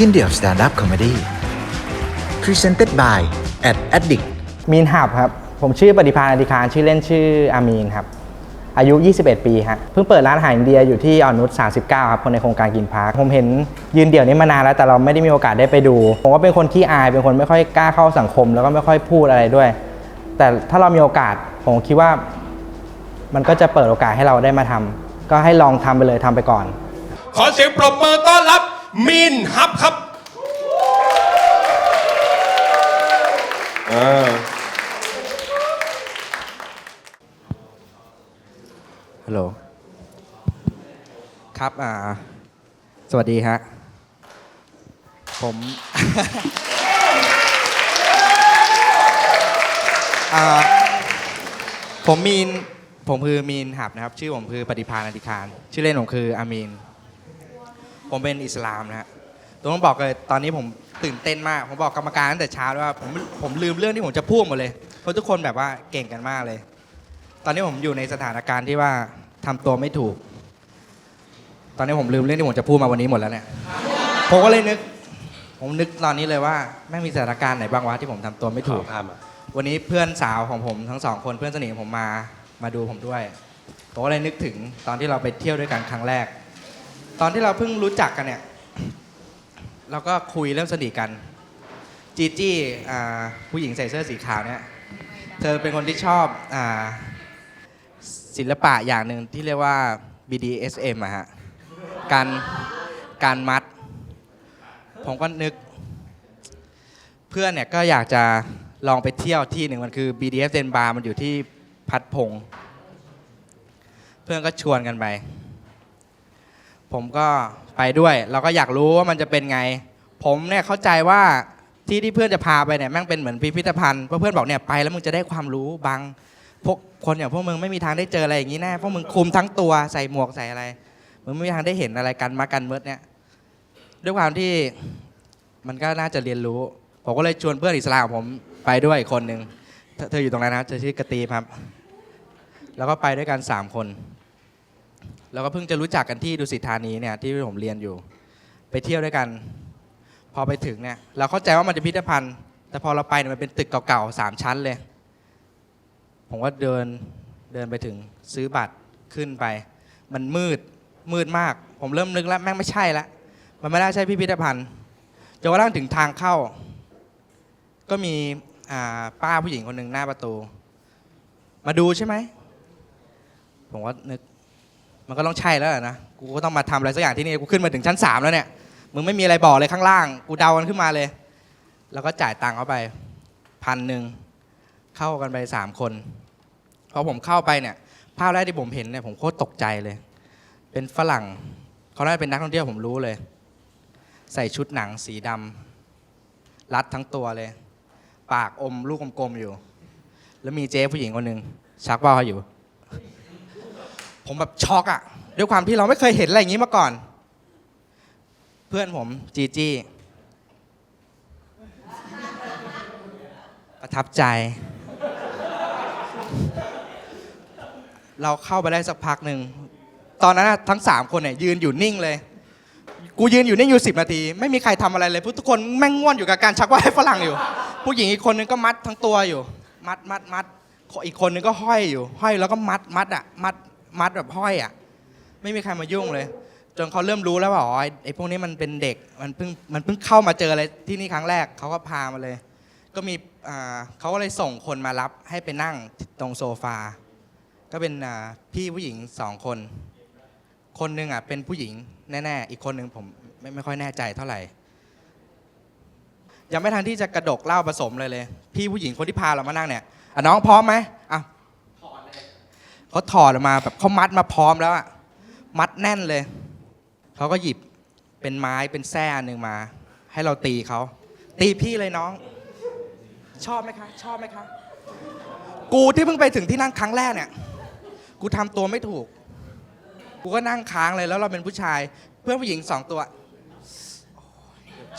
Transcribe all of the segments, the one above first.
ยินเดียว Stand Up Comedy Presented by at Addict มีนหับครับ ผมชื่อปฏิภาณอธิคารชื่อเล่นชื่ออามีนครับ อายุ 21 ปีฮะเพิ่งเปิดร้านอาหารอินเดียอยู่ที่อ่อนนุช39 ครับคนในโครงการกินพาร์คผมเห็นยืนเดี่ยวนี้มานานแล้วแต่เราไม่ได้มีโอกาสได้ไปดู ผมว่าเป็นคนขี้อายเป็นคนไม่ค่อยกล้าเข้าสังคม แล้วก็ไม่ค่อยพูดอะไรด้วย แต่ถ้าเรามีโอกาสผมคิดว่า มันก็จะเปิดโอกาสให้เราได้มาทำก็ให้ลองทำไปเลยทำไปก่อน ขอเสียงปรบมือต้อนรับ มินฮับครับอ่าฮัลโหล ครับ อ่า สวัสดีฮะ ผม อ่า ผมมีน ผมคือมีนหับนะครับ ชื่อผมคือปฏิภาณอธิคาร ชื่อเล่นผมคืออามีน ผมเป็นอิสลามนะฮะต้องบอกเลยตอนนี้ผมตื่นเต้นมาก ผมบอกกรรมการตั้งแต่เช้าแล้วว่าผมผมลืมเรื่องที่ผมจะพูดหมดเลย เพราะทุกคนแบบว่าเก่งกันมากเลย ตอนนี้ผมอยู่ในสถานการณ์ที่ว่าทำตัวไม่ถูก ตอนนี้ผมลืมเรื่องที่ผมจะพูดมาวันนี้หมดแล้วเนี่ย ผมก็เลยนึก ผมนึกตอนนี้เลยว่าแม่งมีสถานการณ์ไหนบ้างวะที่ผมทำตัวไม่ถูกข้ามอะวันนี้เพื่อนสาวของผมทั้งสองคนเพื่อนสนิทของผมมา มาดูผมด้วย ผมก็เลยนึกถึงตอนที่เราไปเที่ยวด้วยกันครั้งแรก ตอนที่เราเพิ่งรู้จักกันเนี่ย เราก็คุยเริ่มสนิทกัน จีจี้ผู้หญิงใส่เสื้อสีขาวเนี่ย เธอเป็นคนที่ชอบอศิลปะอย่างหนึ่งที่เรียกว่า BDSM อะฮะ การการมัด ผมก็นึก เพื่อนเนี่ยก็อยากจะลองไปเที่ยวที่หนึ่งมันคือ BDSM bar มันอยู่ที่พัดพง เพื่อนก็ชวนกันไป ผมก็ไปด้วยเราก็อยากรู้ว่ามันจะเป็นไง ผมเนี่ยเข้าใจว่าที่ที่เพื่อนจะพาไปเนี่ยแม่งเป็นเหมือนพิพิธภัณฑ์เพราะเพื่อนบอกเนี่ยไปแล้วมึงจะได้ความรู้บางพวกคนอย่างพวกมึงไม่มีทางได้เจออะไรอย่างนี้แน่พวกมึงคลุมทั้งตัวใส่หมวกใส่อะไรมึงไม่มีทางได้เห็นอะไรกันมากันเมิดเนี่ยด้วยความที่มันก็น่าจะเรียนรู้ ผมก็เลยชวนเพื่อนอิสลามของผมไปด้วยอีกคนหนึ่งเธออยู่ตรงนั้นนะเธอชื่อกระตีครับ แล้วก็ไปด้วยกันสามคน แล้วก็เพิ่งจะรู้จักกันที่ดุสิตธานีเนี่ยที่ผมเรียนอยู่ ไปเที่ยวด้วยกัน พอไปถึงเนี่ยเราเข้าใจว่ามันจะพิพิธภัณฑ์ แต่พอเราไปเนี่ยมันเป็นตึกเก่าๆสามชั้นเลย ผมก็เดินเดินไปถึงซื้อบัตรขึ้นไป มันมืดมืดมาก ผมเริ่มนึกแล้วแม่งไม่ใช่ละมันไม่ได้ใช่พิพิธภัณฑ์จนกระทั่งถึงทางเข้า ก็มีป้าผู้หญิงคนหนึ่งหน้าประตู มาดูใช่ไหมผมก็นึก มันก็ต้องใช่แล้วนะ กูก็ต้องมาทำอะไรสักอย่างที่นี่กูขึ้นมาถึงชั้นสามแล้วเนี่ย มึงไม่มีอะไรบอกเลยข้างล่าง กูเดากันขึ้นมาเลย แล้วก็จ่ายตังค์เข้าไปพันหนึ่งเข้ากันไปสามคนพอผมเข้าไปเนี่ย ภาพแรกที่ผมเห็นเนี่ยผมโคตรตกใจเลย เป็นฝรั่งเขาน่าจะเป็นนักท่องเที่ยวผมรู้เลย ใส่ชุดหนังสีดำรัดทั้งตัวเลย ปากอมลูกกลมๆอยู่ แล้วมีเจ๊ผู้หญิงคนหนึ่งชักว่าวให้อยู่ ผมแบบช็อกอะด้วยความที่เราไม่เคยเห็นอะไรอย่างนี้มาก่อน เพื่อนผมจีจี้ประทับใจ เราเข้าไปได้สักพักหนึ่ง ตอนนั้นทั้งสามคนเนี่ยยืนอยู่นิ่งเลย กูยืนอยู่นิ่งอยู่สิบนาที ไม่มีใครทำอะไรเลยทุกคนแม่งง่วนอยู่กับการชักว่าวให้ฝรั่งอยู่ ผู้หญิงอีกคนนึงก็มัดทั้งตัวอยู่ มัดมัดมัดอีกคนนึงก็ห้อยอยู่ ห้อยแล้วก็มัดมัดอะมัด มัดแบบห้อยอะ ไม่มีใครมายุ่งเลย จนเขาเริ่มรู้แล้วว่าอ๋อไอ้พวกนี้มันเป็นเด็กมันเพิ่งมันเพิ่งเข้ามาเจออะไรที่นี่ครั้งแรกเขาก็พามาเลย ก็มีอ่าเขาก็เลยส่งคนมารับให้ไปนั่งตรงโซฟา ก็เป็นอ่าพี่ผู้หญิงสองคน คนหนึ่งอะเป็นผู้หญิงแน่ๆอีกคนหนึ่งผมไม่ไม่ค่อยแน่ใจเท่าไหร่ยังไม่ทันที่จะกระดกเหล้าผสมเลยเลย พี่ผู้หญิงคนที่พาเรามานั่งเนี่ยอะน้องพร้อมไหม เขาถอดออกมาแบบเขามัดมาพร้อมแล้วอะมัดแน่นเลย เขาก็หยิบเป็นไม้เป็นแส้อันหนึ่งมา ให้เราตีเขา ตีพี่เลยน้อง ชอบไหมคะ ชอบไหมคะ กูที่เพิ่งไปถึงที่นั่งครั้งแรกเนี่ย กูทำตัวไม่ถูก กูก็นั่งค้างเลยแล้วเราเป็นผู้ชาย เพื่อนผู้หญิงสองตัว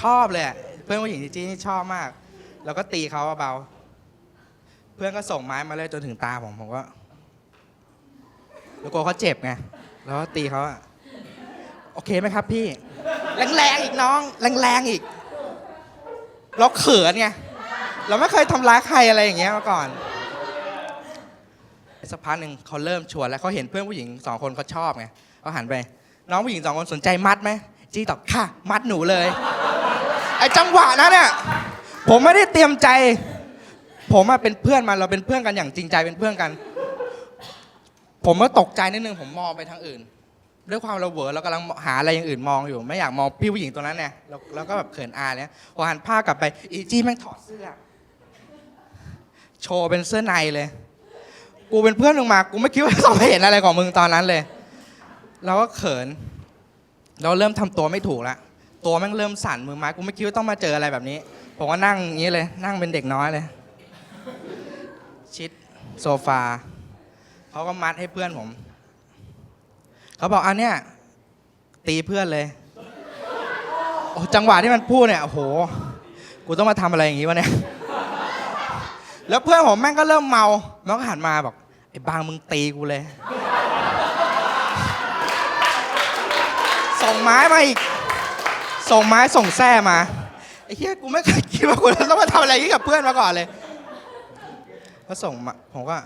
ชอบเลย เพื่อนผู้หญิงจริงๆนี่ชอบมาก แล้วก็ตีเขาเบา เพื่อนก็ส่งไม้มาเลยจนถึงตาผมผมก็ แล้วกลัวเขาเจ็บไง แล้วก็ตีเขาอะโอเคไหมครับพี่ แรงๆอีกน้อง แรงๆอีก เราเขินไง เราไม่เคยทำร้ายใครอะไรอย่างเงี้ยมาก่อนสักพักหนึ่งเขาเริ่มชวนแล้วเขาเห็นเพื่อนผู้หญิงสองคนเขาชอบไงเขาหันไป น้องผู้หญิงสองคนสนใจมัดไหมจี้ตอบค่ะ มัดหนูเลย ไอ้จังหวะนั้นเนี่ยผมไม่ได้เตรียมใจ ผมอะเป็นเพื่อนมันเราเป็นเพื่อนกันอย่างจริงใจเป็นเพื่อนกัน ผมก็ตกใจนิดนึงผมมองไปทางอื่น ด้วยความเราเหวอเรากำลังหาอะไรอย่างอื่นมองอยู่ ไม่อยากมองพี่ผู้หญิงตัวนั้นเนี่ยแล้วก็แบบเขินอายเนี่ยพอหันผ้ากลับไปอีจี้แม่งถอดเสื้อ โชว์เป็นเสื้อในเลย กูเป็นเพื่อนมึงมา กูไม่คิดว่าจะเห็นอะไรของมึงตอนนั้นเลยเราก็เขิน เราเริ่มทำตัวไม่ถูกล้วตัวแม่งเริ่มสั่นมือไม้กูไม่คิดว่าต้องมาเจออะไรแบบนี้ผมก็นั่งอย่างนี้เลย นั่งเป็นเด็กน้อยเลย ชิดโซฟา เขาก็มัดให้เพื่อนผม เขาบอกอันเนี้ยตีเพื่อนเลยโอ้จังหวะที่มันพูดเนี่ยโอ้โห กูต้องมาทำอะไรอย่างงี้วะเนี่ย แล้วเพื่อนผมแม่งก็เริ่มเมามันก็หันมาบอกไอ้บางมึงตีกูเลย ส่งไม้มาอีก ส่งไม้ส่งแส้มาไอ้เหี้ยกูไม่เคยคิดว่ากูจะต้องมาทำอะไรอย่างนี้กับเพื่อนมาก่อนเลยก็ส่งมาผมก็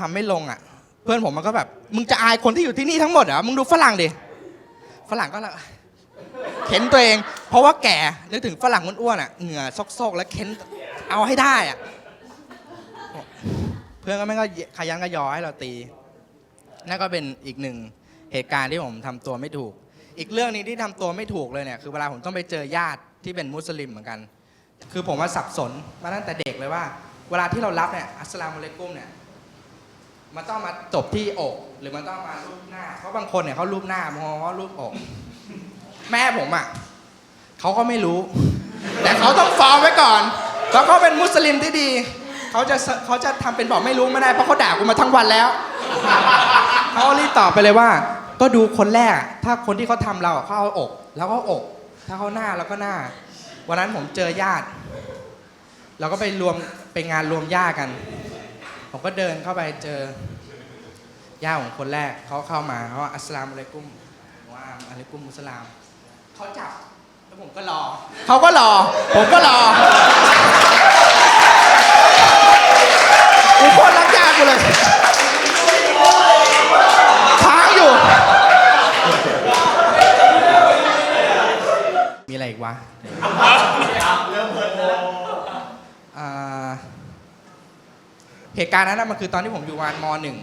ทำไม่ลงอะ เพื่อนผมมันก็แบบ มึงจะอายคนที่อยู่ที่นี่ทั้งหมดเหรอมึงดูฝรั่งดิฝรั่งก็ละเข็นตัวเอง เพราะว่าแก่นึกถึงฝรั่งอ้วนๆอะเหงื่อซกๆ แล้วเข็นเอาให้ได้อะเพื่อนก็แม่งก็ขยันก็ยอให้เราตี นั่นก็เป็นอีกหนึ่งเหตุการณ์ที่ผมทำตัวไม่ถูก อีกเรื่องนี้ที่ทำตัวไม่ถูกเลยเนี่ยคือเวลาผมต้องไปเจอญาติที่เป็นมุสลิมเหมือนกัน คือผมว่าสับสนมาตั้งแต่เด็กเลยว่า เวลาที่เรารับเนี่ยอัสสลามุอะลัยกุมเนี่ย มันต้องมาจบที่อก หรือมันต้องมารูปหน้า เพราะบางคนเนี่ยเขารูปหน้าบางคนเขารูปอก แม่ผมอะเขาก็ไม่รู้ แต่เขาต้องฟ้องไว้ก่อนแล้วเขาเป็นมุสลิมที่ดีเขาจะเขาจะทำเป็นบอกไม่รู้ไม่ได้เพราะเขาด่ากูมาทั้งวันแล้วเขารีบตอบไปเลยว่า ก็ดูคนแรก ถ้าคนที่เขาทำเราเขาเอาอก แล้วก็อก ถ้าเขาหน้าแล้วก็หน้า วันนั้นผมเจอญาติ เราก็ไปรวมไปงานรวมญาติกัน ผมก็เดินเข้าไปเจอย่าของคนแรกเขาเข้ามาเขาอัสลามอะไรกุ้มว่าอะไรกุ้มมุสลามเขาจับแล้วผมก็รอเขาก็รอ ผมก็รอกูโคตรรักยากกูเลยค้างอยู่ มีอะไรอีกวะอ่า เหตุการณ์นั้นนะมันคือตอนที่ผมอยู่ประมาณมหนึ่ง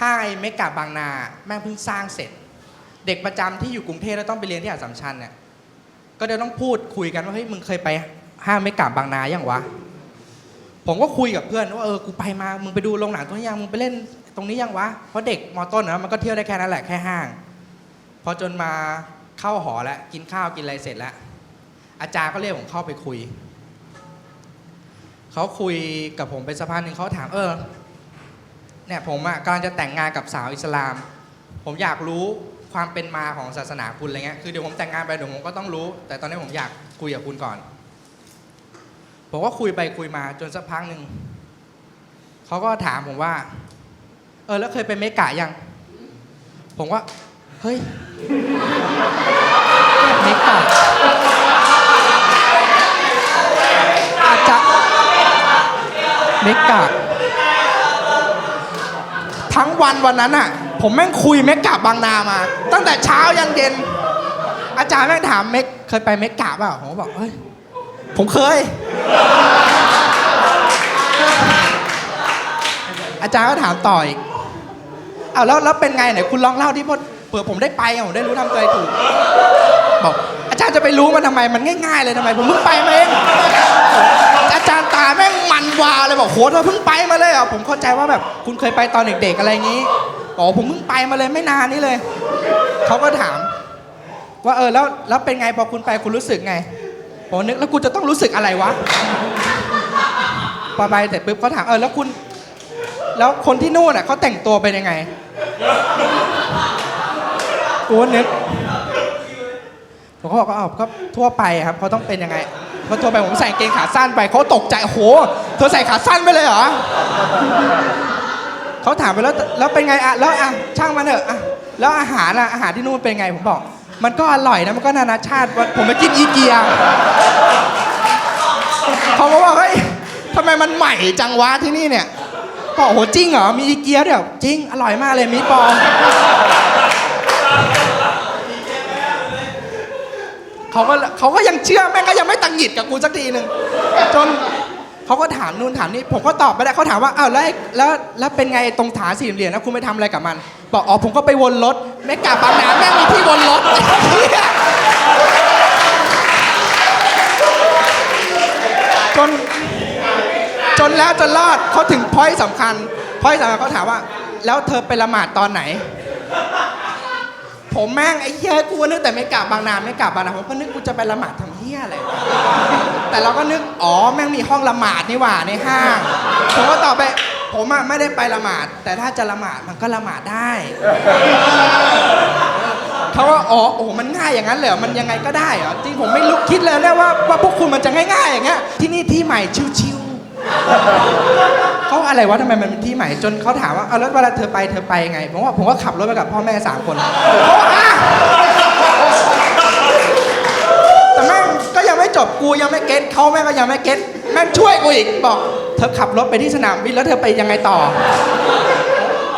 ห้างไอ้เมกะบางนาแม่งเพิ่งสร้างเสร็จ เด็กประจำที่อยู่กรุงเทพแล้วต้องไปเรียนที่อัสสัมชัญเนี่ยก็เดี๋ยวต้องพูดคุยกันว่าเฮ้ยมึงเคยไปห้างเมกะบางนายังวะผมก็คุยกับเพื่อนว่าเออกูไปมามึงไปดูโรงหนังตรงนี้ยังมึงไปเล่นตรงนี้ยังวะเพราะเด็กมอต้นนะมันก็เที่ยวได้แค่นั้นแหละแค่ห้างพอจนมาเข้าหอแล้วกินข้าวกินอะไรเสร็จแล้วอาจารย์ก็เรียกผมเข้าไปคุย เขาคุยกับผมเป็นสะพานหนึ่งเขาถามเออเนี่ยผมอะกำลังจะแต่งงานกับสาวอิสลาม ผมอยากรู้ความเป็นมาของศาสนาคุณอะไรเงี้ยคือเดี๋ยวผมแต่งงานไปเดี๋ยวผมก็ต้องรู้ แต่ตอนนี้ผมอยากคุยกับคุณก่อน ผมก็คุยไปคุยมาจนสักพักหนึ่งเขาก็ถามผมว่า เออแล้วเคยไปเมกะยัง ผมว่า เฮ้ย เมกะทั้งวันวันนั้นอะ ผมแม่งคุยเมกะบางนามา ตั้งแต่เช้ายันเย็น อาจารย์แม่งถามเมกเคยไปเมกะเปล่าผมก็บอกเฮ้ยผมเคย อาจารย์ก็ถามต่ออีกอ้าวแล้วแล้วเป็นไงไหนคุณลองเล่าที่พอเผื่อผมได้ไปผมได้รู้ทำตัวถูกบอกอาจารย์จะไปรู้มันทำไมมันง่าย ๆ เลยทำไม ผมเพิ่งไปมาเอง จารย์ตาแม่งมันวาเลยบอกโหเธอเพิ่งไปมาเลยเหรอะผมเข้าใจว่าแบบคุณเคยไปตอนเด็กๆอะไรอย่างนี้บอกผมเพิ่งไปมาเลยไม่นานนี้เลยเขาก็ถาม ว่าเออแล้วแล้วเป็นไงพอคุณไปคุณรู้สึกไงผมนึกแล้วกูจะต้องรู้สึกอะไรวะพอไปแต่ปุ๊บเขาถามเออแล้วคุณ แล้วคนที่นู่นอะเขาแต่งตัวเป็นยังไงกูก็นึกผมก็บอกว่าอ้าวก็ทั่วไปครับเขาต้องเป็นยังไง เพราะทั่วไปผมใส่กางเกงขาสั้นไปเขาตกใจโห เธอใส่ขาสั้นไปเลยเหรอเขาถามไปแล้วแล้วเป็นไงอะแล้วอะช่างมันเถอะอะแล้วอาหารอะอาหารที่นู่นเป็นไงผมบอก มันก็อร่อยนะมันก็นานาชาติผมไปกินอีเกียเขาก็ว่าเฮ้ยทำไมมันใหม่จังวะที่นี่เนี่ยบอกโหจริงเหรอมีอีเกียด้วยเหรอจริงอร่อยมากเลยมีปอง เขาก็เขาก็ยังเชื่อแม่งก็ยังไม่ตังหงิดกับกูสักทีหนึ่งจนเขาก็ถามนู่นถามนี่ผมก็ตอบไม่ได้เขาถามว่าอ้าวแล้วแล้วแล้วเป็นไงตรงฐานสี่เหลี่ยมนะคุณไปทำอะไรกับมัน บอกอ๋อผมก็ไปวนรถแม่กลับบางนาแม่งมีที่วนรถจนจนแล้วจนรอดเขาถึงพอยต์สำคัญพอยต์สำคัญเขาถามว่า แล้วเธอไปละหมาดตอนไหน ผมแม่งไอ้เหี้ยกูนึกแต่ไม่กลับบางนาไม่กลับบางนาผมก็นึกกูจะไปละหมาดทำเหี้ยอะไรวะแต่เราก็นึกอ๋อแม่งมีห้องละหมาดนี่หว่าในห้างผมก็ตอบไป ผมอะไม่ได้ไปละหมาด แต่ถ้าจะละหมาดมันก็ละหมาดได้เขาว่าอ๋อโอ้มันง่ายอย่างนั้นเหรอมันยังไงก็ได้เหรอจริงผมไม่รู้คิดเลยนี่ยว่าว่าพวกคุณมันจะง่ายๆอย่างเงี้ยที่นี่ที่ใหม่ชิว เขาอะไรวะทำไมมันเป็นที่ใหม่จนเขาถามว่าเอาแล้วเวลาเธอไปเธอไปยังไงผมว่าผมก็ขับรถไปกับพ่อแม่สามคนเขาอะแต่แม่งก็ยังไม่จบกูยังไม่เก็ตเขาแม่งก็ยังไม่เก็ตแม่งช่วยกูอีกบอก เธอขับรถไปที่สนามบินแล้วเธอไปยังไงต่อ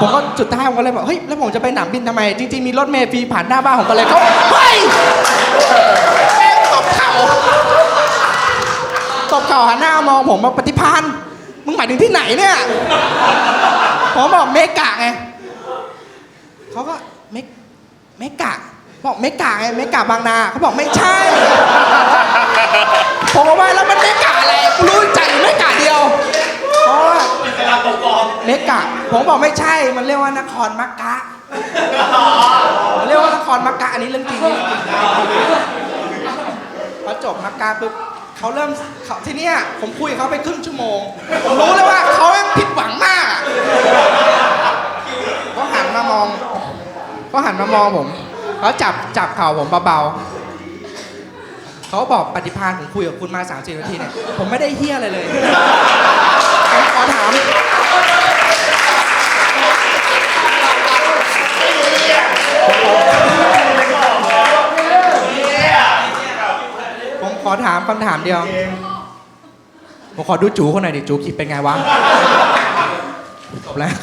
ผมก็จุดท้ายผมก็เลยบอกเฮ้ยแล้วผมจะไปสนามบินทำไม จริง ๆ มีรถเมล์ฟรีผ่านหน้าบ้านผมก็เลยเขาเฮ้ยแม่งตบเข่า บเข่าหันหน้ามองผมมาปฏิพันธ์มึงหมายถึงที่ไหนเนี่ย ผมบอกเมกะไงเขาก็เมกเมกะ บอกเมกะไงเมกะบางนาเขาบอกไม่ใช่ ผมบอกว่าแล้วมันเมกะอะไรกูรู้จักอยู่เมกะเดียวเพราะว่าเมกะ ผมบอกไม่ใช่ มันเรียกว่านครมักกะมันเรียกว่านครมักกะอันนี้เรื่องจริงพอจบมักกาปุ๊บ เขาเริ่มเขาทีเนี้ยผมคุยกับเขาไปครึ่งชั่วโมง ผมรู้เลยว่าเขาแม่ผิดหวังมากเขาหันมามองเขาหันมามองผมเขาจับจับเข่าผมเบาๆเขาบอกปฏิภาณผมคุยกับคุณมาสามสิบนาทีเนี่ยผมไม่ได้เฮี้ยอะไรเลยผมขอถาม อถามคำถามเดียว ผมขอดูจูคนหน่อยดิจูคิดเป็นไงวะจบแล้ว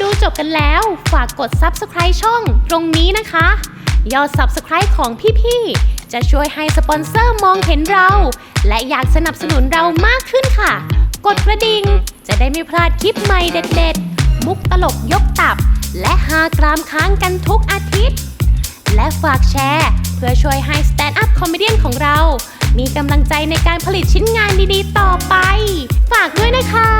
ดูจบกันแล้ว ฝากกด subscribe ช่องตรงนี้นะคะ ยอด subscribe ของพี่ๆ จะช่วยให้สปอนเซอร์มองเห็นเรา และอยากสนับสนุนเรามากขึ้นค่ะ กดกระดิ่งจะได้ไม่พลาดคลิปใหม่เด็ดๆ มุกตลกยกตับ และฮากรามค้างกันทุกอาทิตย์ และฝากแชร์ เพื่อช่วยให้ Stand Up Comedian ของเรา มีกำลังใจในการผลิตชิ้นงานดีๆ ต่อไป ฝากด้วยนะคะ